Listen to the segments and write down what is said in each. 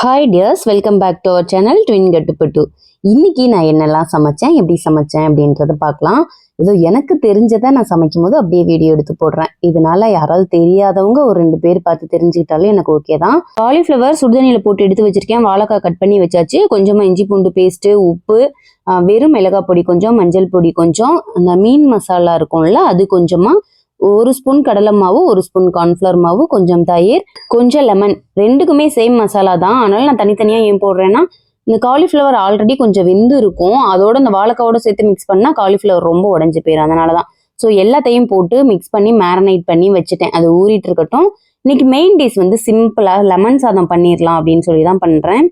Hi dears welcome back to our channel twin கட்டுப்பட்டு இன்னைக்கு நான் என்னெல்லாம் சமைச்சேன் எப்படி சமைச்சேன் அப்படின்றத பார்க்கலாம். ஏதோ எனக்கு தெரிஞ்சதை நான் சமைக்கும் போது அப்படியே வீடியோ எடுத்து போடுறேன். இதனால யாராவது தெரியாதவங்க ஒரு ரெண்டு பேர் பார்த்து தெரிஞ்சுக்கிட்டாலும் எனக்கு ஓகே தான். காலிஃப்ளவர் சுடுதண்ணியில் போட்டு எடுத்து வச்சிருக்கேன். வாழைக்காய் கட் பண்ணி வச்சாச்சு. கொஞ்சமாக இஞ்சி பூண்டு பேஸ்ட்டு உப்பு வெறும் மிளகாய் பொடி கொஞ்சம் மஞ்சள் பொடி கொஞ்சம் அந்த மீன் மசாலா இருக்கும்ல அது கொஞ்சமாக ஒரு ஸ்பூன் கடலை மாவு ஒரு ஸ்பூன் கார்ன்ஃப்ளவர் மாவு கொஞ்சம் தயிர் கொஞ்சம் லெமன் ரெண்டுக்குமே சேம் மசாலா தான். அதனால நான் தனித்தனியாக ஏன் போடுறேன்னா இந்த காலிஃப்ளவர் ஆல்ரெடி கொஞ்சம் வெந்து இருக்கும். அதோட இந்த வாழைக்காவோட சேர்த்து மிக்ஸ் பண்ணால் காலிஃப்ளவர் ரொம்ப உடஞ்சி போயிடும் அதனால தான். ஸோ எல்லாத்தையும் போட்டு மிக்ஸ் பண்ணி மேரினேட் பண்ணி வச்சுட்டேன். அது ஊறிட்டு இருக்கட்டும். இன்னைக்கு மெயின் டிஷ் வந்து சிம்பிளாக லெமன் சாதம் பண்ணிடலாம் அப்படின்னு சொல்லி தான் பண்ணுறேன்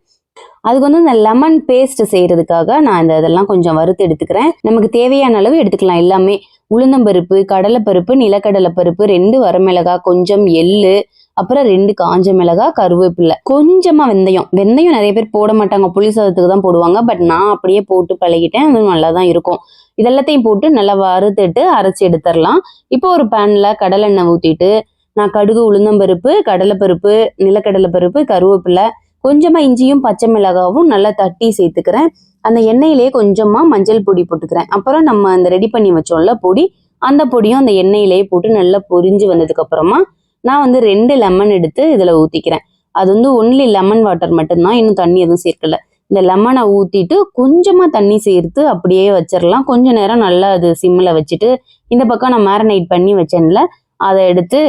அதுக்கு வந்து இந்த லெமன் பேஸ்ட் செய்யறதுக்காக நான் இந்த இதெல்லாம் கொஞ்சம் வறுத்து எடுத்துக்கிறேன். நமக்கு தேவையான அளவு எடுத்துக்கலாம். எல்லாமே உளுந்தம்பருப்பு கடலைப்பருப்பு நிலக்கடலை பருப்பு ரெண்டு வரமிளகாய் கொஞ்சம் எள்ளு அப்புறம் ரெண்டு காஞ்ச மிளகாய் கருவேப்பிலை. கொஞ்சமாக வெந்தயம். வெந்தயம் நிறைய பேர் போட மாட்டாங்க. புளி சாதத்துக்கு தான் போடுவாங்க. பட் நான் அப்படியே போட்டு பழகிட்டேன். அது நல்லா தான் இருக்கும். இதெல்லாத்தையும் போட்டு நல்லா வறுத்துட்டு அரைச்சி எடுத்துடலாம் இப்போ ஒரு பேனில் கடலெண்ணெய் ஊற்றிட்டு நான் கடுகு உளுந்தம்பருப்பு கடலைப்பருப்பு நிலக்கடலை பருப்பு கருவேப்பிலை கொஞ்சமாக இஞ்சியும் பச்சை மிளகாவும் நல்லா தட்டி சேர்த்துக்கிறேன். அந்த எண்ணெயிலே கொஞ்சமாக மஞ்சள் பொடி போட்டுக்கிறேன். அப்புறம் நம்ம அந்த ரெடி பண்ணி வச்சோம்ல பொடி அந்த பொடியும் அந்த எண்ணெயிலேயே போட்டு நல்லா பொரிஞ்சு வந்ததுக்கப்புறமா நான் வந்து ரெண்டு லெமன் எடுத்து இதில் ஊற்றிக்கிறேன் அது வந்து ஒன்லி லெமன் வாட்டர் மட்டும்தான் இன்னும் தண்ணி எதுவும் சேர்க்கல. இந்த லெமனை ஊற்றிட்டு கொஞ்சமாக தண்ணி சேர்த்து அப்படியே வச்சிடலாம் கொஞ்ச நேரம் நல்லா அது சிம்மில் வச்சுட்டு இந்த பக்கம் நான் மேரினேட் பண்ணி வச்சேன்ல அதை எடுத்து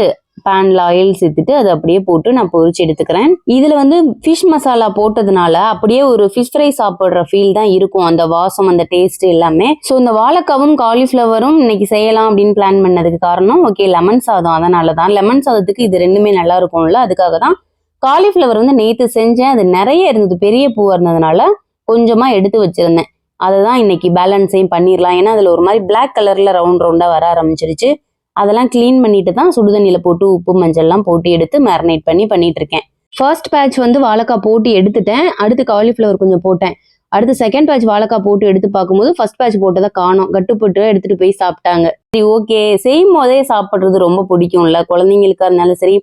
பேன்ல ஆயில் சேர்த்துட்டு அதை அப்படியே போட்டு நான் பொரிச்சு எடுத்துக்கிறேன். இதுல வந்து ஃபிஷ் மசாலா போட்டதுனால அப்படியே ஒரு ஃபிஷ் ஃப்ரை சாப்பிடுற ஃபீல் தான் இருக்கும். அந்த வாசம் அந்த டேஸ்ட் எல்லாமே. ஸோ இந்த வாழைக்காவும் காலிஃப்ளவரும் இன்னைக்கு செய்யலாம் அப்படின்னு பிளான் பண்ணதுக்கு காரணம் ஓகே லெமன் சாதம். அதனால தான் லெமன் சாதத்துக்கு இது ரெண்டுமே நல்லா இருக்கும்ல அதுக்காக தான் காலிஃப்ளவர் வந்து நேத்து செஞ்சேன். அது நிறைய இருந்தது பெரிய பூவா இருந்ததுனால கொஞ்சமா எடுத்து வச்சிருந்தேன். அதை தான் இன்னைக்கு பேலன்ஸையும் பண்ணிடலாம் ஏன்னா அதில் ஒரு மாதிரி பிளாக் கலரில் ரவுண்ட் ரவுண்டாக வர ஆரம்பிச்சிருச்சு. அதெல்லாம் க்ளீன் பண்ணிட்டு தான் சுடுதண்ணியில் போட்டு உப்பு மஞ்சள்லாம் போட்டு எடுத்து மேரினேட் பண்ணி பண்ணிட்டு இருக்கேன் ஃபர்ஸ்ட் பேட்ச் வந்து வாழைக்காய் போட்டு எடுத்துட்டேன். அடுத்து காலிஃப்ளவர் கொஞ்சம் போட்டேன். அடுத்து செகண்ட் பேட்ச் வாழைக்காய் போட்டு எடுத்து பார்க்கும்போது ஃபர்ஸ்ட் பேட்ச் போட்டதை காணோம். கட்டுப்பட்டு எடுத்துட்டு போய் சாப்பிட்டாங்க. சரி ஓகே செய்யும் போதே சாப்பிட்றது ரொம்ப பிடிக்கும்ல. குழந்தைங்களுக்கா இருந்தாலும் சரி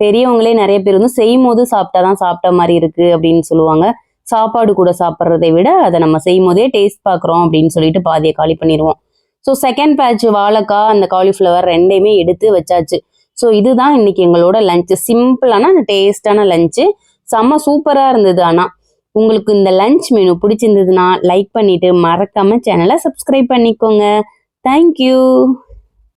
பெரியவங்களே நிறைய பேர் வந்து செய்யும் போது சாப்பிட்டாதான் சாப்பிட்ட மாதிரி இருக்கு அப்படின்னு சொல்லுவாங்க. சாப்பாடு கூட சாப்பிட்றதை விட அதை நம்ம செய்யும் போதே டேஸ்ட் பார்க்குறோம் அப்படின்னு சொல்லிட்டு பாதியை காலி பண்ணிடுவோம். ஸோ செகண்ட் பேட்ச் வாழைக்காய் அந்த காலிஃப்ளவர் ரெண்டையுமே எடுத்து வச்சாச்சு. ஸோ இதுதான் இன்னைக்கு எங்களோட லஞ்சு சிம்பிளான அந்த டேஸ்டான லஞ்சு செம்ம சூப்பராக இருந்தது ஆனால் உங்களுக்கு இந்த லஞ்ச் மெனு பிடிச்சிருந்ததுன்னா லைக் பண்ணிட்டு மறக்காம சேனலை சப்ஸ்கிரைப் பண்ணிக்கோங்க. தேங்க்யூ